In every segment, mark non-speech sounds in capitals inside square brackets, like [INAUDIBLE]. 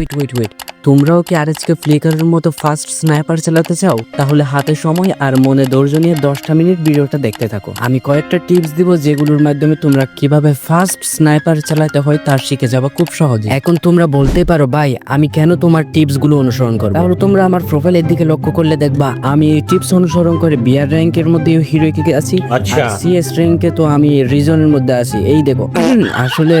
wait, wait, wait. তোমরাও কি আর RSK ফ্লিকারের মতো ফাস্ট স্নাইপার চালাতে চাও? তাহলে হাতে সময় আর মনে ধৈর্য নিয়ে দশটা মিনিট ভিডিওটা দেখতে থাকো। আমি কয়েকটা টিপস দিব যেগুলোর মাধ্যমে তোমরা কীভাবে ফাস্ট স্নাইপার চালাতে হয় তার শিখে যাবা খুব সহজে। এখন তোমরা বলতে পারো ভাই আমি কেন তোমার টিপসগুলো অনুসরণ করব? তাহলে তোমরা আমার প্রোফাইলের দিকে লক্ষ্য করলে দেখবা আমি এই টিপস অনুসরণ করে বিয়ার র্যাঙ্কের মধ্যে হিরোইকে আছি আচ্ছা। সিএস র্যাঙ্কে তো আমি রিজনের মধ্যে আছি। এই দেখো [CLEARS THROAT] আসলে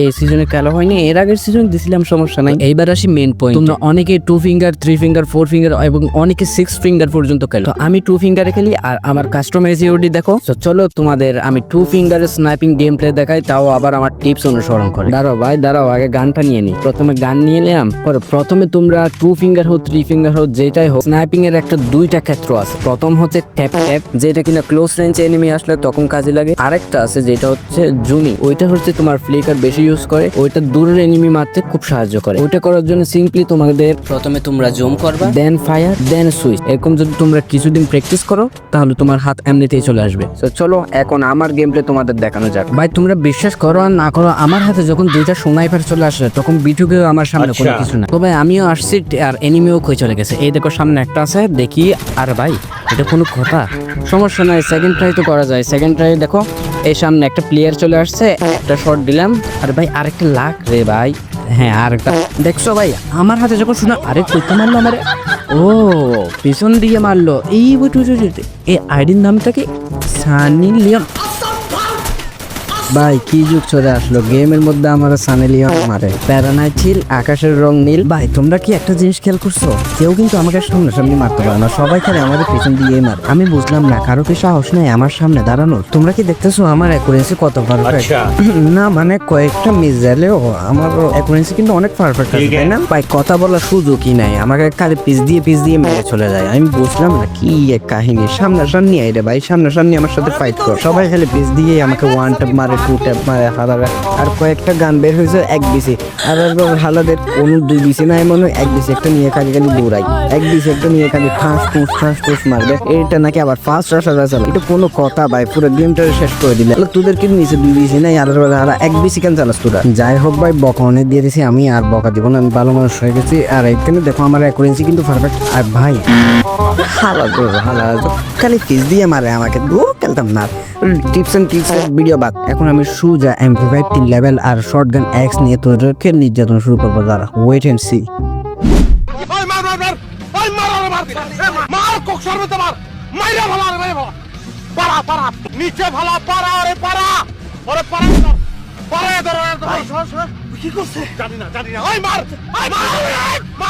এই সিজনে খেলা হয়নি এর আগের সিজন দিছিলাম সমস্যা নাই। এইবার আসি মেন পয়েন্ট তোমরা অনেকে two finger three finger four finger এবং অনেকে সিক্স ফিঙ্গার পর্যন্ত খেলো। তো আমি টু ফিঙ্গারে খেলি আর আমার কাস্টমাইজ ইউডি দেখো। তো চলো তোমাদের আমি টু ফিঙ্গারে স্নাইপিং গেম প্লে দেখাই তাও আবার আমার টিপস অনুসরণ করে। দাঁড়াও ভাই দাঁড়াও আগে গানটা নিয়ে নি। প্রথমে গান নিয়ে নিলাম পরে প্রথমে তোমরা টু ফিঙ্গার হোক থ্রি ফিঙ্গার হোক যেটাই হোক স্নাইপিং এর একটা দুইটা ক্ষেত্র আছে। প্রথম হচ্ছে ট্যাপ ট্যাপ যেটা কিনা ক্লোজ রেঞ্জ এনিমি আসলে তখন কাজে লাগে। আরেকটা আছে যেটা হচ্ছে জুমি ওইটা হচ্ছে তোমার ফ্লিকার বেশি ইউজ করে ওইটা দূরের এনিমি মারতে খুব সাহায্য করে। ওইটা করার জন্য সিম্পলি তোমাদের প্রথমে তোমরা জুম করবা। দেন ফায়ার দেন সুইচ এরকম যদি তোমরা কিছুদিন প্র্যাকটিস করো তাহলে তোমার হাত এমনিতেই চলে আসবে। তো চলো এখন আমার গেম প্লে তোমাদের দেখানো যাক। ভাই তোমরা বিশ্বাস করো আর না করো আমার হাতে যখন দুইটা সোনাইপার চলে আসে তখন বিটুকেও আমার সামনে কোনো আচ্ছা। কিছু না। তবে আমিও আসছি আর এনিমিও কই চলে গেছে? এই দেখো সামনে একটা আছে দেখি। আর ভাই এটা কোনো কথা? সমস্যা নাই সেকেন্ড ট্রাই তো করা যায়। সেকেন্ড ট্রাই দেখো এই সামনে একটা প্লেয়ার চলে আসছে একটা শট দিলাম। আর ভাই আরেকটা লাখ রে ভাই। হ্যাঁ আর একটা। দেখছ ভাই, আমার হাতে যখন শোনা আরে কইতে মারলো আমার। ও, পিছন দিয়ে মারলো। এই এই আইডির নামটা কি? Sunny Leone. ভাই কি যুগ চলে আসলো? গেমের মধ্যে আমার সানেলিয়ন মারে। প্যারানাই ছিল আকাশের রং নীল। ভাই তোমরা কি একটা জিনিস খেয়াল করছ? কেউ কিন্তু আমাকে সামনাসামনি মারতে পারে না। সবাই খালি আমাদের পেছন দিয়ে মারে। আমি বুঝলাম না কারও কি সাহস নেই আমার সামনে দাঁড়ানোর তোমরা কি দেখতেছো আমার অ্যাকুরেন্সি কত পারফেক্ট আচ্ছা। না মানে কয়েকটা মিস গেলেও আমার অ্যাকুরেন্সি কিন্তু অনেক পারফেক্ট আছে তাই না? ভাই কথা বলার সুযোগই নাই। আমাকে খালি পিস দিয়ে পিস দিয়ে মেরে চলে যায়। আমি বুঝলাম না কি এক কাহিনী। সামনাসামনি আই রে ভাই সামনাসামনি আমার সাথে ফাইট কর। সবাই খালি পিস দিয়ে আমাকে ওয়ান ট্যাপ মারে আর কয়েকটা গান বের হয়েছে এক আর হালাদের কোনো দুই নাই মনে হয়, এক একটা নিয়ে খালি খালি দৌড়াই এক একটা নিয়ে খালি ঠাস টুস ঠাস টুস মারবে। এটা নাকি আবার ফার্স্ট এটা কোনো কথা ভাই, পুরো গেমটা শেষ করে দিলে। তোদের কি দুই নাই, আর এক কেন চালাস তোরা? যাই হোক ভাই, বকা অনেক দিয়ে দিছি, আমি আর বকা দিব না, আমি ভালো মানুষ হয়ে গেছি। আর এখানে দেখো আমার অ্যাকুরেন্সি কিন্তু পারফেক্ট আর ভাই, হালা খালি ফিস দিয়ে মারে আমাকে। দু খেলতাম না। টিপস এন্ড ট্রিক্স ভিডিও বাদ। এখন আমি সুজা এমপি ফাইভ তিন লেভেল আর শর্ট গান এক্স নিয়ে তোদেরকে নির্যাতন শুরু করব দাঁড়া। ওয়েট এন্ড সি পারা পারা নিচে ভালো পারা আরে পারা ওরে পারা পারা ধর কি করছে? জানি না জানি না। ওই মার ওই মার মার। মাইরা ভালো